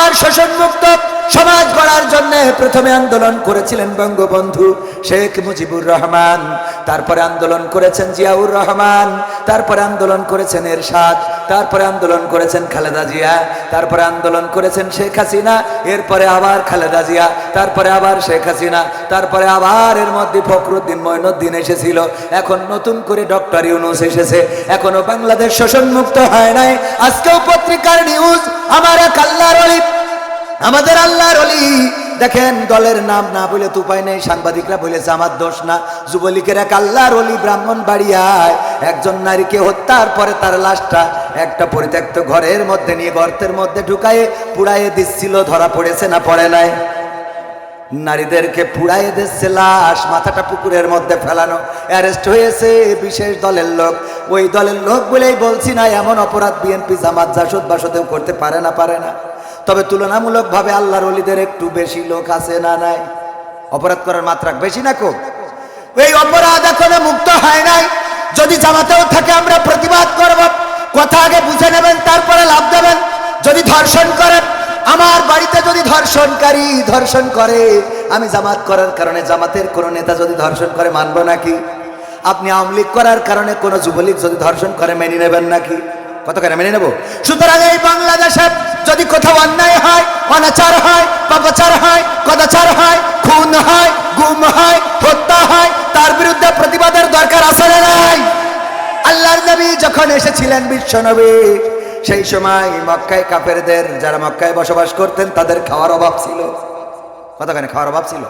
আমার শোষণ মুক্ত সমাজ গড়ার জন্য প্রথমে আন্দোলন করেছিলেন বঙ্গবন্ধু শেখ মুজিবুর রহমান, তারপরে আন্দোলন করেছেন জিয়াউর রহমান, তারপরে আন্দোলন করেছেন এরশাদ, তারপরে আন্দোলন করেছেন খালেদা জিয়া, তারপরে আন্দোলন করেছেন শেখ হাসিনা, এরপরে আবার খালেদা জিয়া, তারপরে আবার শেখ হাসিনা, তারপরে আবার এর মধ্যে ফখরুদ্দিন মঈনুদ্দিন এসেছিল, এখন নতুন করে ডক্টর ইউনুস এসেছে, এখনও বাংলাদেশ শোষণ মুক্ত হয় নাই। আজকেও পত্রিকার নিউজ আমার আমাদের আল্লাহর অলি দেখেন, দলের নাম না বলে তো উপায় নেই। সাংবাদিকরা বলেছে, আমার দোষ না। যুবলীগের এক আল্লাহর অলি ব্রাহ্মণ বাড়িয়ায় একজন নারীকে হত্যার পরে তার লাশটা একটা পরিত্যক্ত ঘরের মধ্যে নিয়ে গর্তের মধ্যে ঢুকায়ে পুড়াইয়ে দিচ্ছিল। ধরা পড়েছে না পড়ে নাই? নারীদেরকে পুড়াইয়ে দিচ্ছে লাশ, মাথাটা পুকুরের মধ্যে ফেলানো। অ্যারেস্ট হয়েছে বিশেষ দলের লোক। ওই দলের লোক বলেই বলছি না, এমন অপরাধ বিএনপি জামাত, জাসদ বাসদেও করতে পারে না পারে না। তবে তুলনামূলকভাবে আল্লাহর অলিদের একটু বেশি লোক আছে না নাই? অপরাধ করার মাত্রা বেশি না কম এই অপরাধ এখনও মুক্ত হয় নাই। যদি জামাতেও থাকে, আমরা প্রতিবাদ করব। কথা আগে বুঝে নেবেন, তারপরে লাভ দেবেন। যদি ধর্ষণ করেন, আমার বাড়িতে যদি ধর্ষণকারী ধর্ষণ করে, আমি জামাত করার কারণে জামাতের কোন নেতা যদি ধর্ষণ করে, মানব নাকি? আপনি আওয়ামী লীগ করার কারণে কোন যুবলীগ যদি ধর্ষণ করে, মেনে নেবেন নাকি? কত করে মেনে নেব? সুতরাং এই বাংলাদেশে যদি কোথাও অন্যায় হয়, অনাচার হয়, পাপাচার হয় কদাচার হয়, খুন হয়, গুম হয়, হত্যা হয়, তার বিরুদ্ধে প্রতিবাদের দরকার আছে না নাই? আল্লাহর নবী যখন এসেছিলেন বিশ্ব নবী, সেই সময় মক্কায় কাফেরদের যারা মক্কায় বসবাস করতেন, তাদের খাওয়ার অভাব ছিল। কতখানি খাওয়ার অভাব ছিল?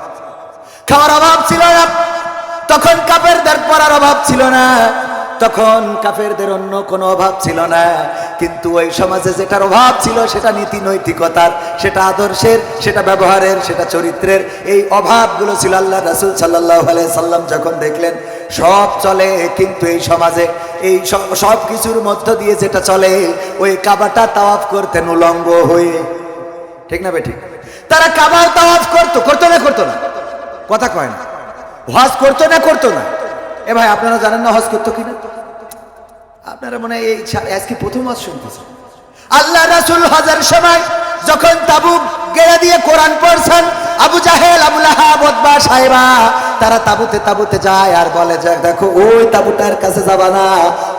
খাওয়ার অভাব ছিল না। তখন কাফেরদের পড়ার অভাব ছিল না। তখন কাফেরদের অন্য কোনো অভাব ছিল না। কিন্তু ওই সমাজে যেটার অভাব ছিল সেটা নীতি নৈতিকতার, সেটা আদর্শের, সেটা ব্যবহারের, সেটা চরিত্রের, এই অভাবগুলো ছিল আল্লাহ রাসুল সাল্লাহ সাল্লাম যখন দেখলেন, সব চলে। কিন্তু এই সমাজে এই সব- কিছুর মধ্য দিয়ে যেটা চলে, ওই কাবাটা তাওয়াফ করতেন উলঙ্গ হয়ে। ঠিক না বেঠিক তারা কাবার তাওয়াফ করতো করতো না করতো না। কথা কয় না। হজ করতো না করতো না। এ ভাই, আপনারা জানেন না হজ করতো কিনা? আপনারা মনে হয় এই আজকে প্রথম হজ শুনতেছেন। আল্লাহ রাসুল হজের সময় যখন তাবু গেড়ে দিয়ে কোরআন পড়ছেন, আবু জাহেল, আবু লাহাব সাহেবা, তারা তাবুতে তাবুতে যায় আর বলে যে দেখো, ওই তাবুটার কাছে যাবা না।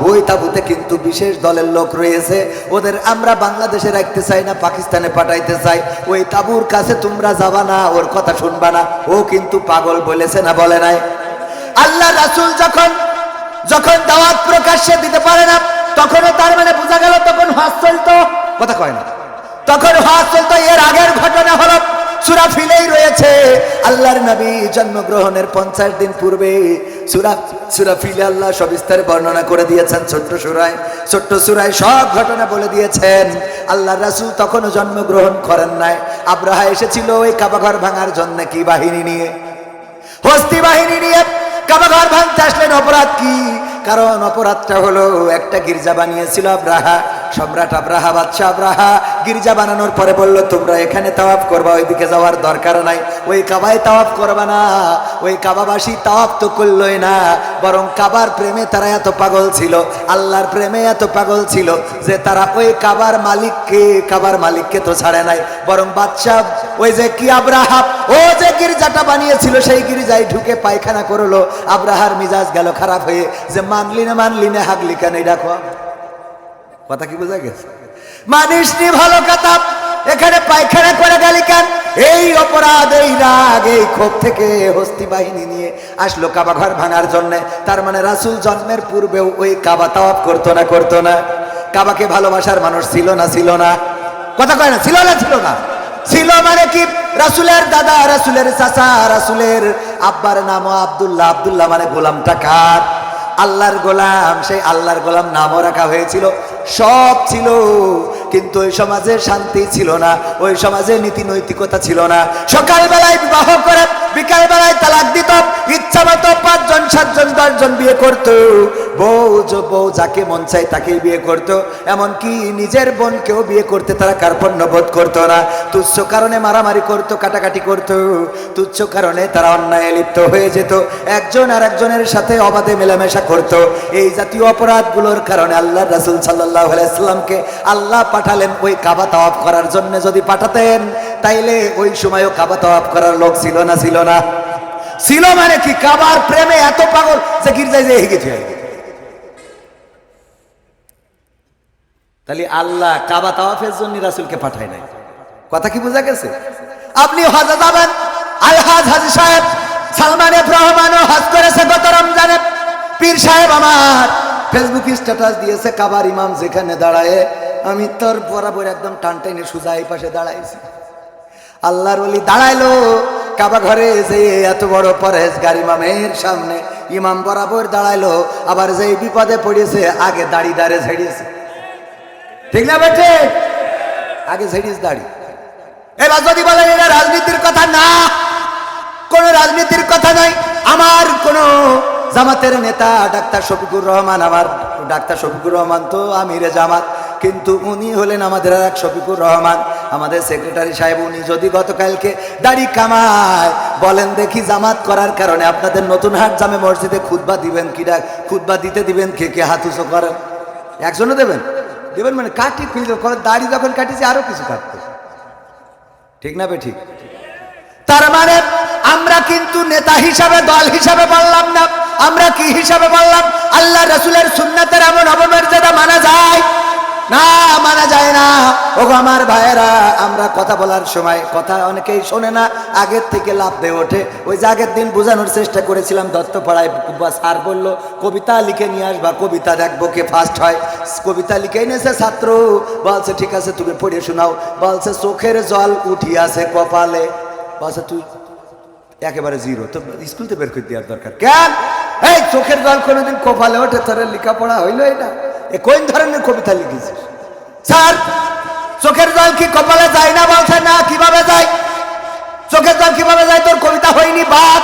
ওই তাবুতে কিন্তু বিশেষ দলের লোক রয়েছে। ওদের আমরা বাংলাদেশে রাখতে চাই না, পাকিস্তানে পাঠাইতে চাই। ওই তাবুর কাছে তোমরা যাবা না, ওর কথা শুনবা না। ও কিন্তু পাগল বলেছে না, বলে নাই? আল্লাহ রাসুল যখন যখন দাওয়াত প্রকাশ্যে দিতে পারে না, তখনও তার মানে বোঝা গেল তখন হাস চলতো কথা কয় না। তখন হাস চলতো এর আগের ঘটনা হলো, সুরা ফিলেই রয়েছে। আল্লাহর নবী জন্মগ্রহণের পঞ্চাশ দিন পূর্বে সুরা সুরা ফিলে আল্লাহ সবিস্তারে বর্ণনা করে দিয়েছেন ছোট্ট সুরায় ছোট্ট সুরায় সব ঘটনা বলে দিয়েছেন। আল্লাহ রাসুল তখনও জন্মগ্রহণ করেন নাই। আব্রাহা এসেছিল ওই কাবাঘর ভাঙার জন্য কি বাহিনী নিয়ে? হস্তি বাহিনী নিয়ে কাবাঘর ভাঙতে আসলেন অপরাধ কি? কারণ অপরাধটা হলো একটা গির্জা বানিয়েছিল আব্রাহা। সম্রাট আব্রাহা, বাদশাহ আব্রাহা গির্জা বানানোর পরে বলল, তোমরা এখানে তাওয়াফ করবা, ওইদিকে যাওয়ার দরকার নাই। ওই কাবায় তাওয়াফ করবা না, ওই কাবাবাসী তাওয়াফ তো করলই না, বরং কাবার প্রেমে তারা এত পাগল ছিল, আল্লাহর প্রেমে এত পাগল ছিল যে তারা ওই কাবার মালিককে কাবার মালিককে তো ছাড়ে নাই। বরং বাদশাহ, ওই যে কি আব্রাহা, ও যে গির্জাটা বানিয়েছিল, সেই গির্জায় ঢুকে পায়খানা করল। আব্রাহার মিজাজ গেল খারাপ হয়ে, যে মানলি না মানলি না, হাগলি কেন ডাকো? কথা কি বোঝা গেছে? মানিস নি ভালো কথা? এখানে পায়খানা করে গেলি কেন? এই অপরাধ, এই রাগ, এই ক্ষোভ থেকে হস্তি বাহিনী নিয়ে আসলো কাবা ঘর ভাঙার জন্য। তার মানে রাসুল জন্মের পূর্বেও ওই কাবা তাওয়াপ করতো না করতো না। কাবাকে ভালোবাসার মানুষ ছিল না ছিল না। কথা কয় না, ছিল না ছিল না। ছিল মানে কি? রাসুলের দাদা, রাসুলের চাচা, রাসুলের আব্বার নাম আব্দুল্লাহ। আব্দুল্লাহ মানে গোলাম টাকার আল্লাহর গোলাম, সেই আল্লাহর গোলাম নামও রাখা হয়েছিল। সব ছিল, কিন্তু ওই সমাজে শান্তি ছিল না, ওই সমাজে নীতি নৈতিকতা ছিল না। সকালবেলায় বিবাহ করে, বিকালবেলায় তালাক দিত ইচ্ছা মতো পাঁচজন, সাতজন, দশজন বিয়ে করত। বউ বউ যাকে মন চায় তাকেই বিয়ে করত। এমনকি নিজের বোনকেও বিয়ে করতে তারা কার্পণ্য বোধ করতো না। তুচ্ছ কারণে মারামারি করত, কাটাকাটি করত। তুচ্ছ কারণে তারা অন্যায় লিপ্ত হয়ে যেত। একজন আর একজনের সাথে অবাধে মেলামেশা করত। এই জাতীয় অপরাধগুলোর কারণে আল্লাহ রাসুল সাল্লাহ আলাইসাল্লামকে আল্লাহ পাঠালেন ওই কাবা তাওয়াফ করার জন্য যদি পাঠাতেন, তাইলে ওই সময়ও কাবা তাওয়াফ করার লোক ছিল না ছিল না। ছিল মানে কি? কাবার প্রেমে এত পাগল যে গির্জায় যে হেগে থুয়ে গেছে। তাহলে আল্লাহ কাবা তাওয়াফের জন্য রাসুলকে পাঠায় নাই। কথা কি বোঝা গেছে? আপনি হজে যাবেন। আলহাজ হাজি সাহেব সালমান রহমানও হজ করেছে গত রমজানে। পীর সাহেব আমার ফেসবুক স্ট্যাটাস দিয়েছে, কাবার ইমাম যেখানে দাঁড়ায়, আমি তোর বরাবর একদম টান টেনে সুজা এই পাশে দাঁড়াইছি। আল্লাহর ওলি দাঁড়াইলো কাবা ঘরে যে এত বড় পরেজগার ইমামের সামনে ইমাম বরাবর দাঁড়াইলো, আবার যে বিপদে পড়েছে, আগে দাড়ি দাঁড়ে ঝেড়িয়েছে ঠিক না বেঠে? আগে ঝেড়িস দাড়ি। এবার যদি বলেন এটা রাজনীতির কথা না, কোন রাজনীতির কথা নয়, আমার কোন জামাতের নেতা ডাক্তার শফিকুর রহমান, আমার ডাক্তার শফিকুর রহমান তো আমিরে জামাত। কিন্তু উনি হলেন আমাদের এক শফিকুর রহমান। আমাদের সেক্রেটারি সাহেব, উনি যদি গতকালকে দাড়ি কামায়, বলেন দেখি জামাত করার কারণে আপনাদের নতুন হাট জামে মসজিদে খুতবা দিবেন কি ডাক খুতবা দিতে দিবেন কে কে হাত উঁচু করেন? একজনও দেবেন? দেবেন মানে কাটি খুলতে দাড়ি যখন কাটিছে আরও কিছু কাটতে। ঠিক না বে ঠিক? তার মানে আমরা কিন্তু নেতা হিসাবে, দল হিসাবে বললাম না। আমরা কি হিসাবে বললাম? আল্লাহ রসুলের সুন্নাতের এমন অবমর্যাদা মানা যায় না, মানা যায় না। ও আমার ভাইয়েরা, আমরা কথা বলার সময় কথা অনেকেই শোনে না, আগের থেকে লাভ দিয়ে ওঠে। ওই যে আগের দিন বোঝানোর চেষ্টা করেছিলাম, দত্তপাড়ায় স্যার বলল, কবিতা লিখে নিয়ে আসবা, কবিতা দেখব কে ফার্স্ট হয়। কবিতা লিখে এনেছে ছাত্র। বলছে, ঠিক আছে, তুমি পড়ে শোনাও। বলছে, চোখের জল উঠিয়াছে কপালে। বলছে, তুই একেবারে জিরো তো স্কুল থেকে বের করে দেওয়ার দরকার। কেন? এই চোখের জল কোনোদিন কপালে ওঠে, তোর লেখাপড়া হইল এটা এ কোন ধরনের কবিতা লিখেছিস? স্যার, চোখের জল কি কপালে যায় না বলছে? না, কীভাবে যায়? চোখের জল কীভাবে যায়? তোর কবিতা হয়নি, বাদ।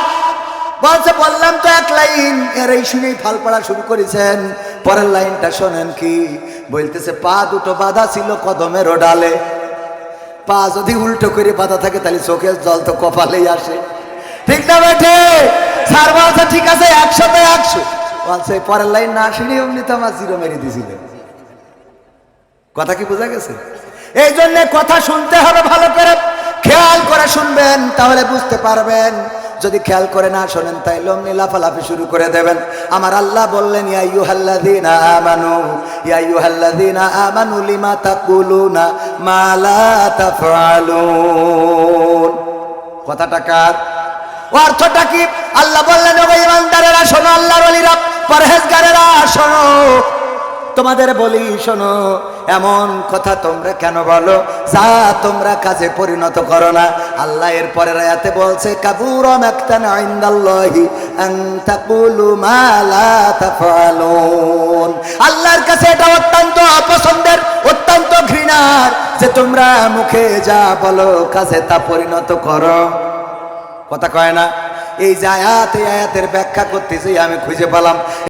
বলছে, বললাম তো এক লাইন। এর এই শুনেই ফাল পড়া শুরু করেছেন। পরের লাইনটা শোনেন কি? বলতেছে, পা দুটো বাধা ছিল কদমের ডালে। পা যদি উল্টো করে বাধা থাকে, তাহলে চোখের জল তো কপালেই আসে। ঠিক না, বেঠে? বলছে পরের লাইন না শুনে এমনি তো আমার জিরো মেরে দিয়েছিলেন কথা কি বোঝা গেছে? এই জন্য কথা শুনতে হবে ভালো করে। খেয়াল করে শুনবেন, তাহলে বুঝতে পারবেন। যদি খেয়াল করে না শোনেন তাই লমনি লাফালাফি শুরু করে দেবেন। আমার আল্লাহ বললেন, ইয়া ইয়ুহাল্লাযীনা আমানু, ইয়া ইয়ুহাল্লাযীনা আমানু লিমা তাকুলুনা মা লা তাফআলুন। কথাটা কার? অর্থটা কি? আল্লাহ বললেন, ওগো ইমানদারেরা, শোনো, আল্লাহর পরহেজগারেরা, শোনো। তোমাদের বলি, শোনো, এমন কথা তোমরা কেন বলো? যা তোমরা কাজে পরিণত করো না। আল্লাহ এর পরের আয়াতে বলছে কাবুরম একতান ইনদাল্লাহি আন তাকুলু মা লা তাফআলুন। আল্লাহর কাছে এটা অত্যন্ত অপছন্দের, অত্যন্ত ঘৃণার যে তোমরা মুখে যা বলো, কাজে তা পরিণত করো। কথা কয় না? এই যে আয়াত আয়াতের ব্যাখ্যা করতেছি, আমি খুঁজে পেলাম।